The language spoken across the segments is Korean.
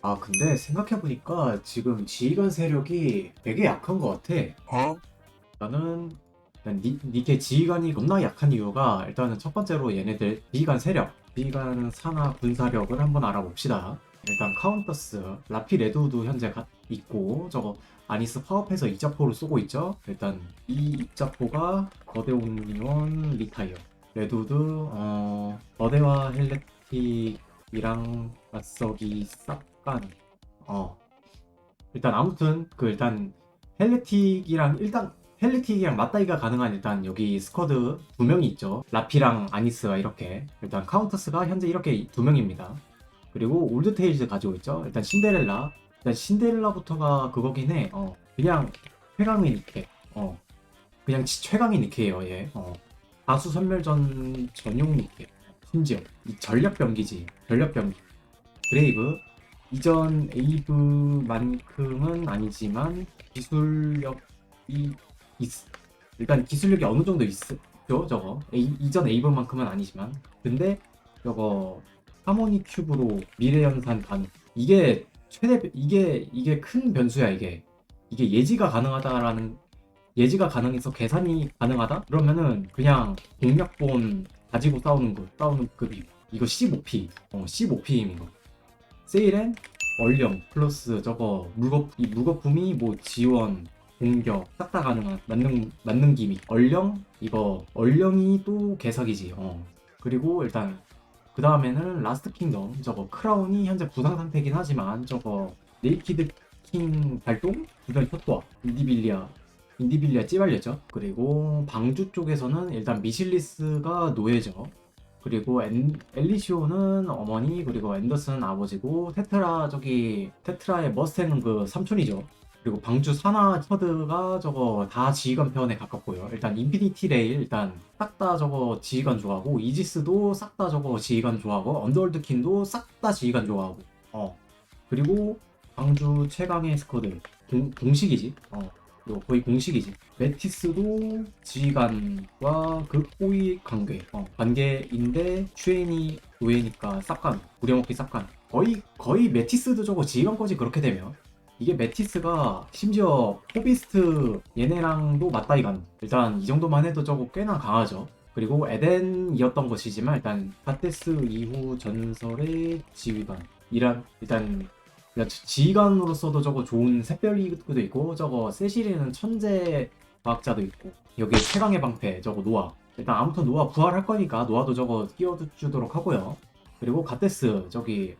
아 근데 생각해보니까 지금 지휘관 세력이 되게 약한 것 같아. 나는 일단 니, 니케 지휘관이 겁나 약한 이유가 일단은 첫 번째로 얘네들 지휘관 세력 지휘관 산하 군사력을 한번 알아봅시다. 일단 카운터스 라피 레드도 현재 가- 있고 저거 아니스 파업해서 이자포를 쏘고 있죠? 일단 이 이자포가 거대 온리원 리타이어. 레드우드 어 거대와 헬레틱이랑 맞서기 싹 간 어. 일단 아무튼 그 일단 헬레틱이랑 일단 헬레틱이랑 맞다이가 가능한 일단 여기 스쿼드 두 명이 있죠. 라피랑 아니스가 이렇게. 일단 카운터스가 현재 이렇게 두 명입니다. 그리고 올드테일즈 가지고 있죠. 일단 신데렐라. 일단 신데렐라부터가 그거긴 해. 어, 그냥 최강의 니케. 어. 그냥 지- 최강의 니케예요 얘. 어. 다수 선멸전 전용 니케. 심지어 이 전력 병기지. 전력 병기. 브레이브 이전 에이브만큼은 아니지만 기술력이 있, 일단 기술력이 어느 정도 있죠 저거? 에이, 이전 에이브만큼은 아니지만. 근데 저거 하모니 큐브로 미래 연산 가능 이게 최대 이게 이게 큰 변수야 이게. 이게 예지가 가능하다라는 예지가 가능해서 계산이 가능하다? 그러면은 그냥 공략본 가지고 싸우는 거 싸우는 급이. 이거 15p 어 15p임 이거 세일엔 얼령 플러스 저거 물거 이 물거품이 뭐 지원 공격 싹 다 가능한 만능 만능 기믹 얼령? 이거 얼령이 또 개사기지. 어. 그리고 일단 그 다음에는 라스트 킹덤. 저거 크라운이 현재 부상 상태긴 하지만 저거 네이키드 킹 발동? 주변 효과. 인디빌리아 인디빌리아 찌발렸죠? 그리고 방주 쪽에서는 일단 미실리스가 노예죠 그리고 엔, 엘리시오는 어머니 그리고 앤더슨은 아버지고 테트라 저기 테트라의 머스탱은 그 삼촌이죠. 그리고 방주 산하 스쿼드가 저거 다 지휘관 편에 가깝고요. 일단 인피니티 레일 일단 싹 다 저거 지휘관 좋아하고 이지스도 싹 다 저거 지휘관 좋아하고 언더월드 킨도 싹 다 지휘관 좋아하고. 어. 그리고 방주 최강의 스쿼드. 공, 공식이지. 어 이거 거의 공식이지. 메티스도 지휘관과 그 호의 관계 어, 관계인데 슈엔이 노예니까 쌉간 부려먹기 쌉간. 거의 거의 메티스도 저거 지휘관 거지 그렇게 되면. 이게 메티스가 심지어 포비스트 얘네랑도 맞다이 가는 일단 이 정도만 해도 저거 꽤나 강하죠. 그리고 에덴이었던 것이지만 일단 파테스 이후 전설의 지휘관. 이란 일단 그러니까 지휘관으로서도 저거 좋은 샛별이도 있고 저거 세실에는 천재 과학자도 있고 여기 최강의 방패 저거 노아. 일단 아무튼 노아 부활할 거니까 노아도 저거 끼워주도록 하고요. 그리고 가테스 저기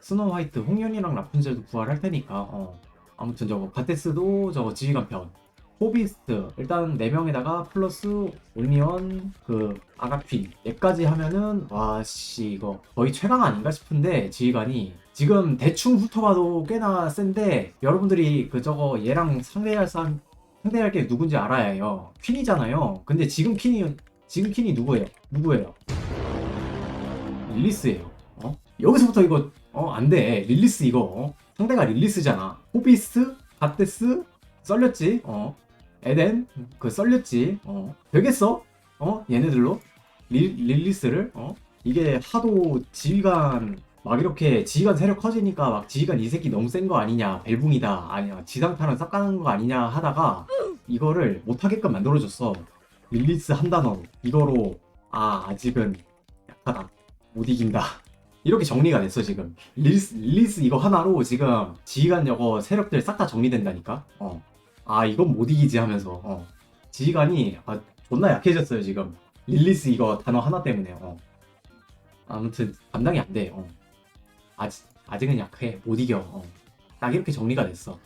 스노우 화이트 홍련이랑 라푼젤도 부활할 테니까 어. 아무튼 저거 가테스도 저거 지휘관 편. 호비스트 일단 4명에다가 플러스 올미원 그 아가퀸. 얘까지 하면은 와씨 이거 거의 최강 아닌가 싶은데 지휘관이 지금 대충 훑어봐도 꽤나 센데 여러분들이 그 저거 얘랑 상대할 사람 상대할 게 누군지 알아야 해요. 퀸이잖아요. 근데 지금 퀸이 지금 퀸이 누구예요? 누구예요? 릴리스예요. 어? 여기서부터 이거 어 안 돼. 릴리스 이거. 어? 상대가 릴리스잖아. 호비스 갓데스 썰렸지? 어? 에덴? 그 썰렸지? 어? 되겠어? 어? 얘네들로? 릴, 릴리스를? 어? 이게 하도 지휘관 막 이렇게 지휘관 세력 커지니까 막 지휘관 이 새끼 너무 센 거 아니냐 벨붕이다 아니야 지상타는 싹 가는 거 아니냐 하다가 이거를 못하게끔 만들어줬어. 릴리스 한 단어로 이거로 아 아직은 약하다. 못 이긴다. 이렇게 정리가 됐어 지금. 릴리스, 릴리스 이거 하나로 지금 지휘관 여거 세력들 싹 다 정리된다니까? 어. 아 이건 못 이기지 하면서. 어. 지휘관이 아, 존나 약해졌어요 지금. 릴리스 이거 단어 하나 때문에. 어. 아무튼 감당이 안돼. 어. 아직, 아직은 약해. 못 이겨. 어. 딱 이렇게 정리가 됐어.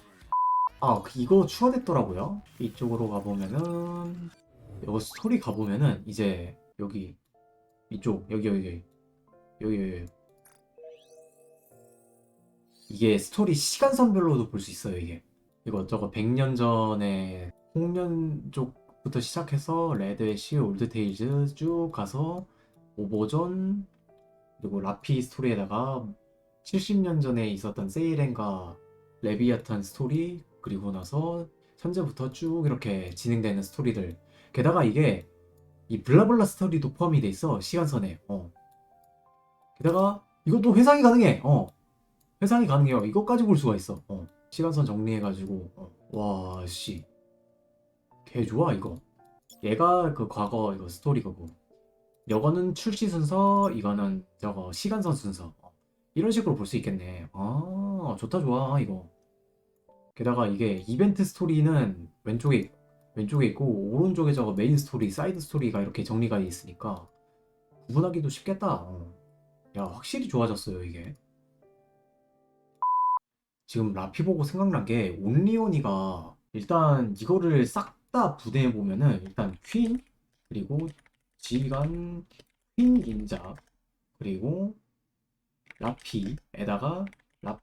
아그 이거 추가됐더라고요. 이쪽으로 가보면은 이거 스토리 가보면은 이제 여기 이쪽 여기 여기 여기 여기 여기 이게 스토리 시간선별로도 볼 수 있어요 이게. 이거 저거 100년 전에 홍련 쪽부터 시작해서 레드애쉬 올드테일즈 쭉 가서 오버존 그리고 라피 스토리에다가 70년 전에 있었던 세이렌과 레비아탄 스토리 그리고 나서 현재부터 쭉 이렇게 진행되는 스토리들 게다가 이게 이 블라블라 스토리도 포함이 돼 있어 시간선에 어 게다가 이것도 회상이 가능해 어 회상이 가능해요. 이것까지 볼 수가 있어. 어. 시간선 정리해가지고 어. 와 씨. 개 좋아 이거. 얘가 그 과거 이거 스토리 거고. 이거는 출시 순서, 이거는 저거 시간선 순서. 어. 이런 식으로 볼 수 있겠네. 아 좋다 좋아 이거. 게다가 이게 이벤트 스토리는 왼쪽에 왼쪽에 있고 오른쪽에 저거 메인 스토리, 사이드 스토리가 이렇게 정리가 돼 있으니까 구분하기도 쉽겠다. 어. 야 확실히 좋아졌어요 이게. 지금 라피 보고 생각난 게 온리온이가 일단 이거를 싹 다 분해해 보면은 일단 퀸 그리고 지간 퀸 인자 그리고 라피에다가 라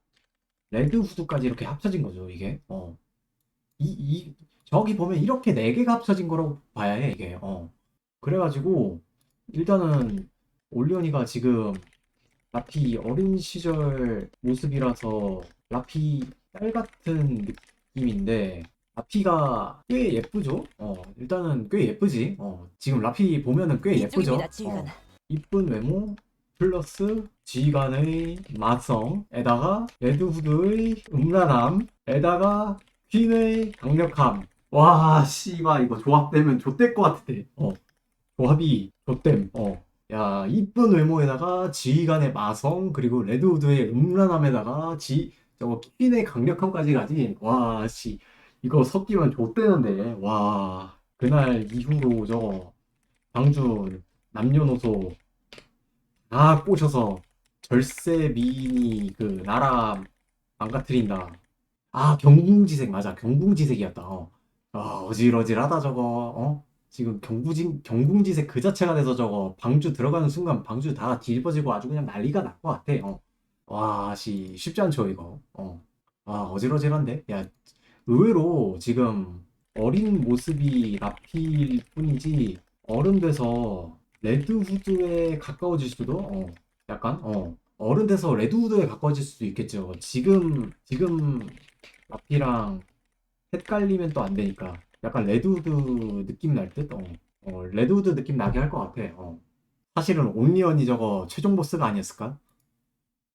레드 후드까지 이렇게 합쳐진 거죠 이게 어 이 이 저기 보면 이렇게 네 개가 합쳐진 거라고 봐야 해 이게 어 그래가지고 일단은 올리언이가 지금 라피 어린 시절 모습이라서 라피 딸 같은 느낌인데 라피가 꽤 예쁘죠? 어 일단은 꽤 예쁘지. 어 지금 라피 보면은 꽤 예쁘죠? 어, 이쁜 외모 플러스 지휘관의 마성에다가 레드후드의 음란함에다가 퀸의 강력함. 와 씨발 이거 조합되면 좆될 것 같아. 어 조합이 좆됨. 어. 야, 이쁜 외모에다가 지휘관의 마성, 그리고 레드우드의 음란함에다가 지, 저거 퀸의 강력함까지 가진, 와, 씨, 이거 섞이면 좆되는데, 와, 그날 이후로 저거, 광주 남녀노소 다 꼬셔서 절세 미인이 그 나라 망가뜨린다. 아, 경궁지색, 맞아. 경궁지색이었다. 어. 아, 어질어질하다, 저거, 어? 지금 경부진 경궁지색 그 자체가 돼서 저거 방주 들어가는 순간 방주 다 뒤집어지고 아주 그냥 난리가 날 것 같아. 어. 와, 씨 쉽지 않죠 이거. 어. 아 어질어질한데. 야 의외로 지금 어린 모습이 라필 뿐이지 어른 돼서 레드 후드에 가까워질 수도 어. 약간 어. 어른 돼서 레드 후드에 가까워질 수도 있겠죠. 지금 지금 라피랑 헷갈리면 또 안 되니까. 약간 레드우드 느낌 날 듯? 어. 어, 레드우드 느낌 나게 할 것 같아. 어. 사실은 온리언이 저거 최종 보스가 아니었을까?